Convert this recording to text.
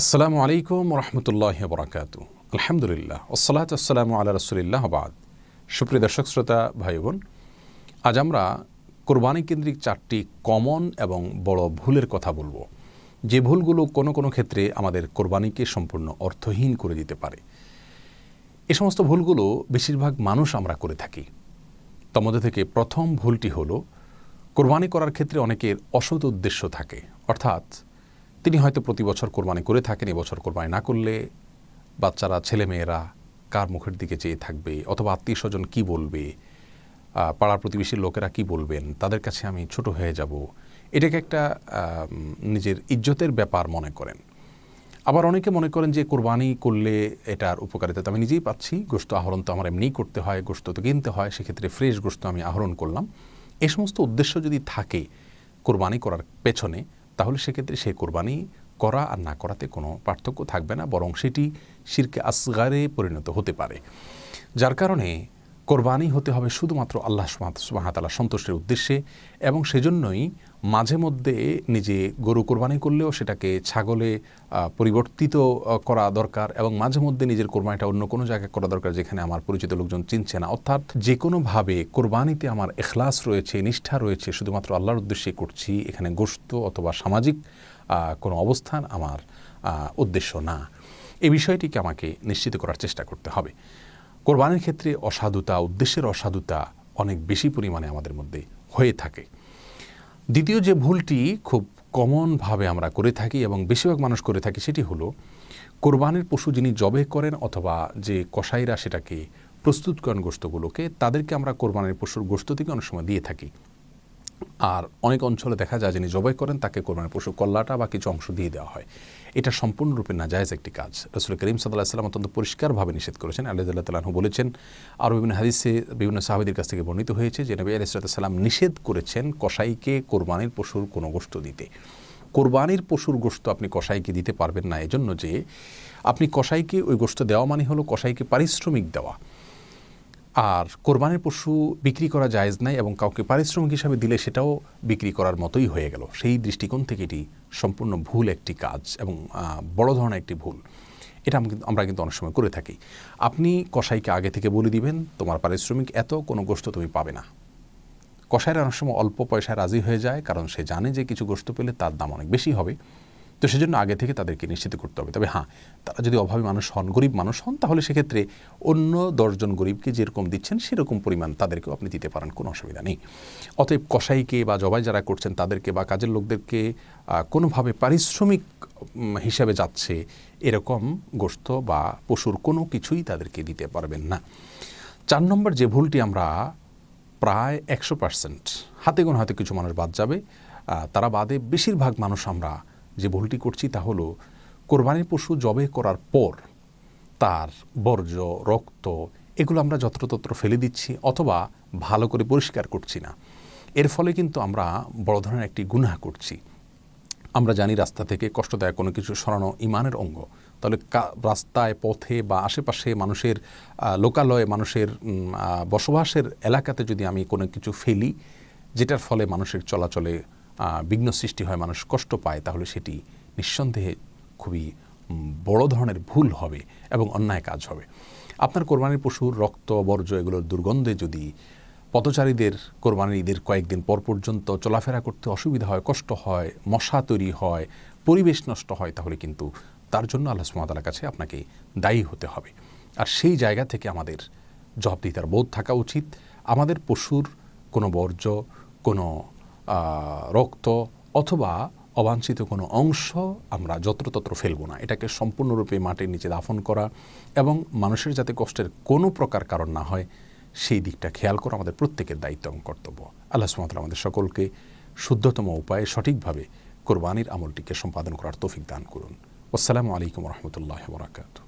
আসসালামু আলাইকুম রহমতুল্লাহ বরাকাত আলহামদুলিল্লাহ। ওসলাত আসসালামু আল্লাহ রসুলিল্লাহ বাদ। সুপ্রিয় দর্শক, শ্রোতা ভাই বোন আজ আমরা কোরবানি কেন্দ্রিক চারটি কমন এবং বড় ভুলের কথা বলব। যে ভুলগুলো কোনো কোনো ক্ষেত্রে আমাদের কোরবানিকে সম্পূর্ণ অর্থহীন করে দিতে পারে। এ সমস্ত ভুলগুলো বেশিরভাগ মানুষ আমরা করে থাকি। তার মধ্যে থেকে প্রথম ভুলটি হলো, কোরবানি করার ক্ষেত্রে অনেকের অসৎ উদ্দেশ্য থাকে। অর্থাৎ তিনি হয়তো প্রতি বছর কোরবানি করে থাকেন, এবছর কোরবানি না করলে বাচ্চারা, ছেলেমেয়েরা কার মুখের দিকে চেয়ে থাকবে অথবা আত্মীয় স্বজন কী বলবে পাড়ার প্রতিবেশীর লোকেরা কি বলবেন, তাদের কাছে আমি ছোট হয়ে যাব। এটাকে একটা নিজের ইজ্জতের ব্যাপার মনে করেন। আবার অনেকে মনে করেন যে কোরবানি করলে এটার উপকারিতা তো আমি নিজেই পাচ্ছি গোস্ত আহরণ তো আমার এমনিই করতে হয় গোস্ত তো কিনতে হয়, সেক্ষেত্রে ফ্রেশ গোস্ত আমি আহরণ করলাম। এ সমস্ত উদ্দেশ্য যদি থাকে কোরবানি করার পেছনে তাহলে সেক্ষেত্রে সেই কোরবানি করা আর না করাতে কোনো পার্থক্য থাকবে না, বরং সেটি শিরকে আসগারে পরিণত হতে পারে। যার কারণে কোরবানি হতে হবে শুধুমাত্র আল্লাহ সুবাহতালা সন্তুষ্টের উদ্দেশ্যে এবং সেজন্যই মাঝে মধ্যে নিজে গরু কোরবানি করলেও সেটাকে ছাগলে পরিবর্তিত করা দরকার এবং মাঝে মধ্যে নিজের কোরবানিটা অন্য কোনো জায়গায় করা দরকার যেখানে আমার পরিচিত লোকজন চিনছে না। অর্থাৎ যে কোনোভাবে কোরবানিতে আমার এখলাস রয়েছে, নিষ্ঠা রয়েছে, শুধুমাত্র আল্লাহর উদ্দেশ্যে করছি, এখানে গোস্ত অথবা সামাজিক কোনো অবস্থান আমার উদ্দেশ্য না। এই বিষয়টিকে আমাকে নিশ্চিত করার চেষ্টা করতে হবে। কোরবানির ক্ষেত্রে অসাধুতা, উদ্দেশ্যের অসাধুতা অনেক বেশি পরিমাণে আমাদের মধ্যে হয়ে থাকে। দ্বিতীয় যে ভুলটি খুব কমনভাবে আমরা করে থাকি এবং বেশিরভাগ মানুষ করে থাকি সেটি হল, কোরবানের পশু যিনি জবে করেন অথবা যে কসাইরা সেটাকে প্রস্তুত করেন গোস্তগুলোকে তাদেরকে আমরা কোরবানের পশুর গোস্ত থেকে অনেক সময় দিয়ে থাকি। আর অনেক অঞ্চলে দেখা যায় যিনি জবাই করেন, তাকে কোরবানির পশু কল্লাটা বা কিছু অংশ দিয়ে দেওয়া হয়। এটা সম্পূর্ণরূপে নাজায়জ একটি কাজ। রসুল করিম সাল্লাহ সাল্লাম অত্যন্ত পরিষ্কারভাবে নিষেধ করেছেন। আল্লাহ তালাহু বলেছেন আর বিভিন্ন হাদিসে বিভিন্ন সাহাবিদের কাছ থেকে বর্ণিত হয়েছে যে নবী আলাইসাল্লাম নিষেধ করেছেন কসাইকে কোরবানির পশুর কোনো গোস্ত দিতে। কোরবানির পশুর গোস্ত আপনি কসাইকে দিতে পারবেন না। এজন্য যে আপনি কসাইকে ওই গোস্ত দেওয়া মানে হলো কসাইকে পারিশ্রমিক দেওয়া। আর কোরবানির পশু বিক্রি করা জায়েজ নাই এবং কাউকে পারিশ্রমিক হিসাবে দিলে সেটাও বিক্রি করার মতোই হয়ে গেল। সেই দৃষ্টিকোণ থেকে এটি সম্পূর্ণ ভুল একটি কাজ এবং বড় ধরনের একটি ভুল। এটা আমরা কিন্তু অনেক সময় করে থাকি। আপনি কসাইকে আগে থেকে বলে দিবেন, তোমার পারিশ্রমিক এত, কোনো গোস্ত তুমি পাবে না। কসাইরা অনেক সময় অল্প পয়সায় রাজি হয়ে যায়, কারণ সে জানে যে কিছু গোস্ত পেলে তার দাম অনেক বেশি হবে। তো সেজন্য আগে থেকে তাদেরকে নিশ্চিত করতে হবে। তবে হ্যাঁ তারা যদি অভাবী মানুষ হন, গরিব মানুষ হন, তাহলে সেক্ষেত্রে অন্য দশজন গরিবকে যেরকম দিচ্ছেন, সেরকম পরিমাণ তাদেরকেও আপনি দিতে পারেন, কোনো অসুবিধা নেই। অতএব কসাইকে বা জবাই যারা করছেন, তাদেরকে বা কাজের লোকদেরকে কোনোভাবে পারিশ্রমিক হিসাবে যাচ্ছে, এরকম গোস্ত বা পশুর কোনো কিছুই তাদেরকে দিতে পারবেন না। চার নম্বর যে ভুলটি আমরা প্রায় একশো পার্সেন্ট, হাতে গোনা হয়তো কিছু মানুষ বাদ যাবে তারা বাদে বেশিরভাগ মানুষ আমরা যে ভুলটি করছি তা হলো, কোরবানির পশু জবে করার পর তার বর্জ্য, রক্ত, এগুলো আমরা যত্রতত্র ফেলে দিচ্ছি অথবা ভালো করে পরিষ্কার করছি না। এর ফলে কিন্তু আমরা বড় ধরনের একটি গুনাহ করছি। আমরা জানি রাস্তা থেকে কষ্টদায়ক কোনো কিছু সরানো ইমানের অঙ্গ। তাহলে রাস্তায়, পথে বা আশেপাশে মানুষের লোকালয়ে মানুষের বসবাসের এলাকাতে যদি আমি কোনো কিছু ফেলি, যেটার ফলে মানুষের চলাচলে বিঘ্ন সৃষ্টি হয়, মানুষ কষ্ট পায়, তাহলে সেটি নিঃসন্দেহে খুবই বড় ধরনের ভুল হবে এবং অন্যায় কাজ হবে। আপনার কোরবানির পশুর রক্ত, বর্জ্য এগুলোর দুর্গন্ধে যদি পথচারীদের কোরবানির ঈদের কয়েকদিন পর পর্যন্ত চলাফেরা করতে অসুবিধা হয়, কষ্ট হয়, মশা তৈরি হয়, পরিবেশ নষ্ট হয়, তাহলে কিন্তু তার জন্য আল্লাহ সুমাতালার কাছে আপনাকে দায়ী হতে হবে। আর সেই জায়গা থেকে আমাদের জবাবদিহিতার বোধ থাকা উচিত। আমাদের পশুর কোনো বর্জ্য, কোনো রক্ত অথবা অবাঞ্ছিত কোনো অংশ আমরা যত্রতত্র ফেলব না। এটাকে সম্পূর্ণরূপে মাটির নিচে দাফন করা এবং মানুষের যাতে কষ্টের কোনো প্রকার কারণ না হয়, সেই দিকটা খেয়াল করা আমাদের প্রত্যেকের দায়িত্ব এবং কর্তব্য। আল্লাহ সুমাতাল আমাদের সকলকে শুদ্ধতম উপায়ে সঠিকভাবে কোরবানির আমলটিকে সম্পাদন করার তৌফিক দান করুন। আসসালামু আলাইকুম রহমতুল্লাহ বরাকাতু